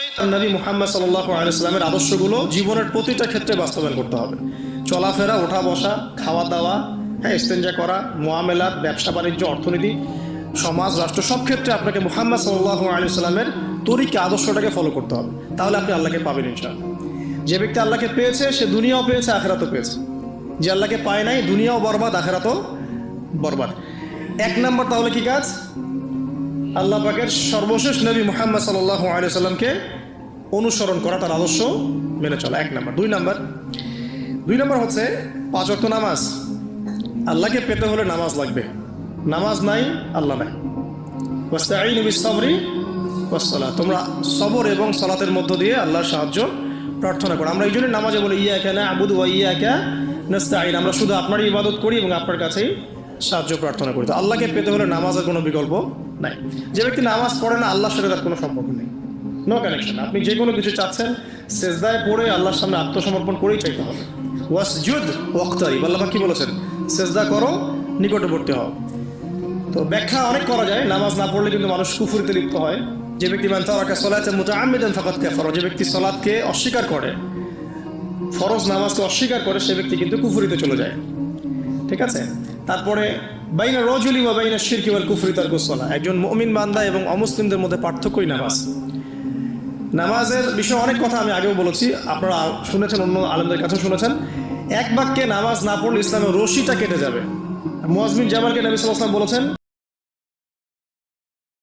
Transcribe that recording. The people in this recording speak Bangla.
নবী মুহাম্মদ সাল্লাহ আলাইস্লামের আদর্শগুলো জীবনের প্রতিটা ক্ষেত্রে বাস্তবায়ন করতে হবে। চলাফেরা ওঠা বসা খাওয়া দাওয়া হ্যাঁ ইস্তেঞ্জা করা, মোয়ামেলাত, ব্যবসা, বাণিজ্য, অর্থনীতি, সমাজ, রাষ্ট্র, সব ক্ষেত্রে আপনাকে মুহাম্মদ সাল্লাহ আলাইস্লামের তরিকে, আদর্শটাকে ফলো করতে হবে। তাহলে আপনি আল্লাহকে পাবেন ইনশাআল্লাহ। যে ব্যক্তি আল্লাহকে পেয়েছে, সে দুনিয়াও পেয়েছে, আখেরাতও পেয়েছে। যে আল্লাহকে পায় নাই, দুনিয়াও বরবাদ, আখেরাতও বরবাদ। এক নম্বর তাহলে কি কাজ? আল্লাহ পাকের সর্বশেষ নবী মোহাম্মদ সাল্লাহ আলিয়াল্লামকে অনুসরণ করা তার আদর্শ মেনে চলা। এক নম্বর। দুই নম্বর। দুই নম্বর হচ্ছে পাঁচ অক্ট নামাজ। আল্লাহকে পেতে হলে নামাজ লাগবে। নামাজ নাই, আল্লাহ নাই। ওয়াস্তাঈনু বিস-সাবরি ওয়াস-সালাহ। তোমরা সবর এবং সলাতের মধ্য দিয়ে আল্লাহর সাহায্য প্রার্থনা করো। আমরা এই জন্য নামাজে বলি ইয়া কেন আবুদু ওয়া ইয়া কে নাস্তাঈন আমরা শুধু আপনারই ইবাদত করি এবং আপনার কাছেই সাহায্য প্রার্থনা করি। আল্লাহকে পেতে হলে নামাজের কোনো বিকল্প নাই। যে ব্যক্তি নামাজ পড়ে না, আল্লাহর সাথে তার কোনো সম্পর্ক নেই। নো কানেকশন আপনি যে কোনো কিছু চাচ্ছেন, সেজদায় পড়ে আল্লাহর সামনে আত্মসমর্পণ করেই চাইতে হবে। ওয়াসজুদ ওয়াক্তারি আল্লাহ কি বলেছেন? সেজদা করো, নিকটবর্তী হও। তো ব্যাখ্যা অনেক করা যায়, নামাজ না পড়লে কিন্তু মানুষ কুফুরিতে লিপ্ত হয়। যে ব্যক্তি মান তারাকা সলাতে মুতাআম্মিদান ফাকাত কাফারা, যে ব্যক্তি সলাতকে অস্বীকার করে, ফরজ নামাজকে অস্বীকার করে, সে ব্যক্তি কিন্তু কুফুরিতে চলে যায়। ঠিক আছে? তারপরে বাইনা রজুলি বা বাইনা শিরকি ওয়াল কুফরি তার গোসলা একজন মমিন বান্দা এবং অমুসলিমদের মধ্যে পার্থক্যই নামাজ। নামাজের বিষয়ে অনেক কথা আমি আগেও বলেছি, আপনারা শুনেছেন, অন্য আলমদের কাছেও শুনেছেন। এক বাক্যে নামাজ না পড়লে ইসলামের রশিটা কেটে যাবে। মোয়াজমিন জাবালকে নবী সাল্লাম বলেছেন